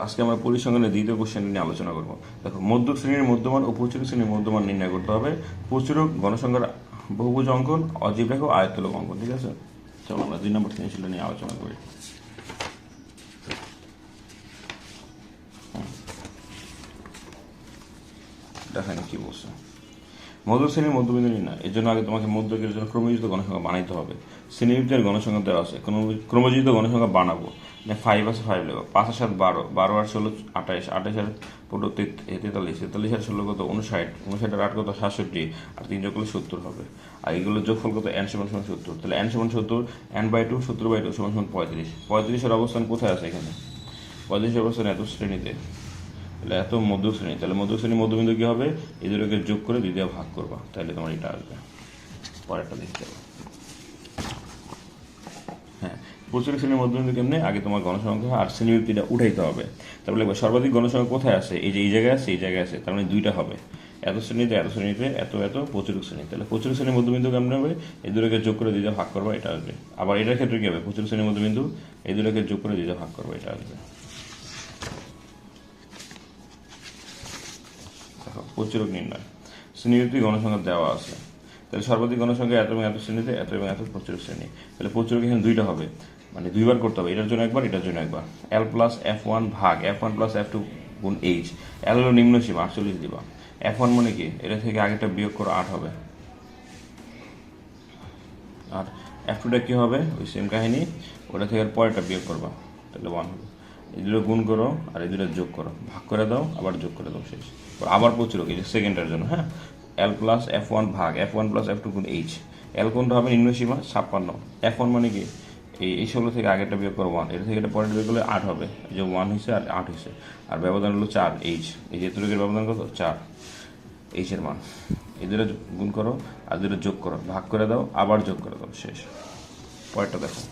আজকে আমরা পরিসংখ্যানের দ্বিতীয় কোশ্চেন নিয়ে আলোচনা করব। দেখো মধ্য শ্রেণির মধ্যমান ও প্রচুরক শ্রেণির মধ্যমান নির্ণয় করতে হবে। প্রচুরক গণসংখ্যার বহুভুজ অঙ্কন অজীব রেখা আয়ত্তলক অঙ্কন, ঠিক আছে? চলো আমরা দুই নম্বর শ্রেণি নিয়ে আলোচনা করি। দেখেন কি বলছে। মধ্য শ্রেণির মধ্যবিন্দু নির্ণয়, এর জন্য আগে তোমাকে মধ্যকের জন্য ক্রমযুক্ত গণসংখ্যা বানাইতে হবে। শ্রেণির গণসংখ্যা দেওয়া আছে ক্রম- ক্রমযুক্ত গণসংখ্যা বানাবো। ফাইভ আছে ফাইভ লেখো। পাঁচ আর সাত, বারো। বারো আর ষোলো আঠাইশ আঠাইশ আর পনেরো তেতাল্লিশ। তেতাল্লিশ আর ষোলো কত? উনষাট উনষাট আর আট কত? সাতষট্টি। আর তিন যোগ সত্তর হবে। আর এগুলো যোগফল কত? এন সমান সমান সত্তর। তাহলে এন সমান সত্তর এন বাই টু সত্তর বাই টু সমান সমান পঁয়ত্রিশ। পঁয়ত্রিশের অবস্থান কোথায় আছে এখানে? পঁয়ত্রিশের অবস্থান এত শ্রেণীতে। তাহলে এত মধ্য শ্রেণি। তাহলে মধ্য শ্রেণি মধ্যবিন্দু কি হবে? এই দুটোকে যোগ করে দ্বিতীয় ভাগ করবা। তাহলে তোমার এটা আসবে। পরেরটা দেখতে হবে। প্রচুর শ্রেণির মধ্যবিন্দু কেমনে? আগে তোমার গণসংখ্যা আর শ্রেণীবৃত্তিটা উঠাইতে হবে। তারপরে লিখবে, সর্বাধিক গণসংখ্যা কোথায় আছে? এই যে এই জায়গায় আছে, এই জায়গায় আছে। তার মানে দুইটা হবে। এত শ্রেণীতে এত শ্রেণীতে, এত এত প্রচুর শ্রেণি তাহলে প্রচুর শ্রেণির মধ্যবিন্দু কেমন হবে? এই দুটোকে যোগ করে দিতে ভাগ করবা, এটা আসবে। আবার এটার ক্ষেত্রে কি হবে? প্রচুর শ্রেণির মধ্যবিন্দু, এই দুটোকে যোগ করে দিতে ভাগ করবা, এটা আসবে। দেখো, প্রচুরক নির্ণয়। শ্রেণীভিত্তিক গণসংখ্যা দেওয়া আছে। তাহলে সর্বাধিক গণসংখ্যা এত এবং এত শ্রেণীতে, এত এবং এত প্রচুর শ্রেণি। তাহলে প্রচুরক এখানে দুইটা হবে। মানে দুইবার করতে হবে। এটার জন্য একবার, এটার জন্য একবার। এল প্লাস এফ ওয়ান ভাগ F one plus F two গুণ এইচ এল হলো নিম্ন সীমা, আটচল্লিশ দিবা। এফ ওয়ান মানে কি? এটা থেকে আগেটা বিয়োগ করে, আট হবে। আর এফ টুটা কী হবে? ওই সেম কাহিনী। ওটা থেকে পরেরটা বিয়োগ করবা, তাহলে ওয়ান হবে। এই দুটো গুণ করো আর এই দুটো যোগ করো। ভাগ করে দাও, আবার যোগ করে দাও শেষ। আবার প্রচুর এই সেকেন্ডের জন্য হ্যাঁ? এল প্লাস এফ ওয়ান ভাগ F one plus F two গুণ এইচ এল কোনটা হবে? নিম্ন সীমা, ছাপ্পান্ন। এফ ওয়ান মানে কি? এই এই ষোলো থেকে আগেরটা বিয়োগ করো ওয়ান এটা থেকে এটা পরের বিয়োগ করলে আট হবে। যে ওয়ান হয়েছে আর আট হয়েছে। আর ব্যবধান হলো চার এইচ এই যে এতটুকুর ব্যবধান কত? চার। এইচের মান। এই দুটো গুণ করো, আর দুটো যোগ করো। ভাগ করে দাও, আবার যোগ করে দাও। শেষ। পরেরটা দেখো।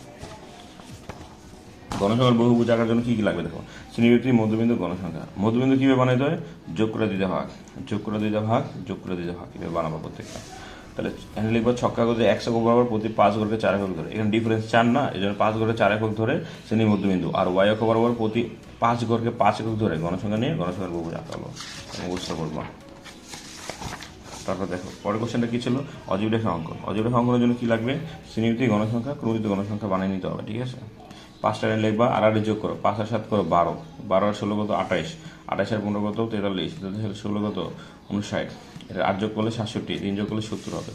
গণসংখ্যার বহুভুজ আঁকার জন্য কী কী লাগবে দেখো। শ্রেণীবৃত্তি, মধ্যবিন্দু, গণসংখ্যা। মধ্যবিন্দু কীভাবে বানাইতে হয় যোগ করে দিতে ভাগ যোগ করে দিতে ভাগ যোগ করে দিতে ভাগ এভাবে বানাবো প্রত্যেকটা। তাহলে এখানে লিখব ছক্কা করে একশো বরাবর প্রতি পাঁচ ঘরকে চার একক ধরে এখানে ডিফারেন্স চার না, এই জন্য পাঁচ ঘরে চার একক ধরে শ্রেণি মধ্যবিন্দু। আর ওয়াই অক্ষ বরাবর প্রতি পাঁচ ঘরকে পাঁচ একক ধরে গণসংখ্যা নিয়ে গণসংখ্যার বহুভুজ আঁকা হলো মুখস্থ করব তারপর দেখো, পরের কোশ্চেনটা কি ছিল? অজীব রেখা অঙ্কন। অজীব রেখা অঙ্কনের জন্য কি লাগবে? শ্রেণীভিত্তিক গণসংখ্যা ক্রমিত গণসংখ্যা বানিয়ে নিতে হবে, ঠিক আছে? পাঁচটা লাইন লিখবা, আর আড়ে যোগ করো, পাঁচ আর সাত করো বারো। বারো আর ষোলো কত? আঠাইশ। আঠাইশ আর পনেরো কত? তেতাল্লিশ। তেতাল্লিশ ষোলো কত? উনষাট এটা আট যোগ করলে সাতষট্টি, তিন যোগ করলে সত্তর হবে।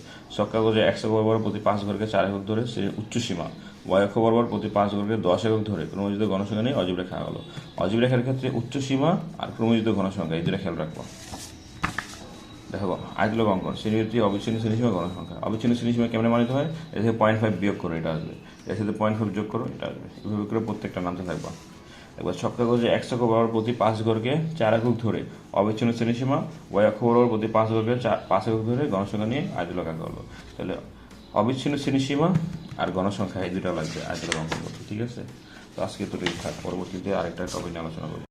করে একশো বরাবর প্রতি পাঁচ ঘরকে চার একক ধরে শ্রেণির উচ্চ সীমা অক্ষ বরাবর প্রতি পাঁচ ঘরকে দশ একক ধরে। ক্রমজিত গণসংখ্যা নিয়ে অজীব রেখা হলো অজীব রেখার ক্ষেত্রে উচ্চ সীমা আর ক্রমজিত গণসংখ্যা এই দুটো খেয়াল রাখব। দেখো আয়তলক অঙ্কন। শ্রেণীভিত্তিক অবিচ্ছিন্ন শ্রেণীসীমা গণসংখ্যা অবিচ্ছিন্ন শ্রেণীসীমা কেমন মানিতে হয়? এর থেকে পয়েন্ট ফাইভ বিয়োগ করো, এটা আসবে। এর সাথে পয়েন্ট ফাইভ যোগ করো, এটা আসবে। এভাবে করে প্রত্যেকটা নামতে থাকবা। একবার ছক্কা গজে একশো বরাবর প্রতি পাঁচ ঘরকে চার একক ধরে অবিচ্ছিন্ন শ্রেণীসীমা ওয়াই অক্ষ বরাবর প্রতি পাঁচ চার, পাঁচ একক ধরে গণসংখ্যা নিয়ে আয়তলক আঁকা হলো তাহলে অবিচ্ছিন্ন শ্রেণীসীমা আর গণসংখ্যা এই দুটো লাগবে আয়তলা অঙ্কন ঠিক আছে? তো আজকে তো থাক, পরবর্তীতে আরেকটা টপিক নিয়ে আলোচনা করব।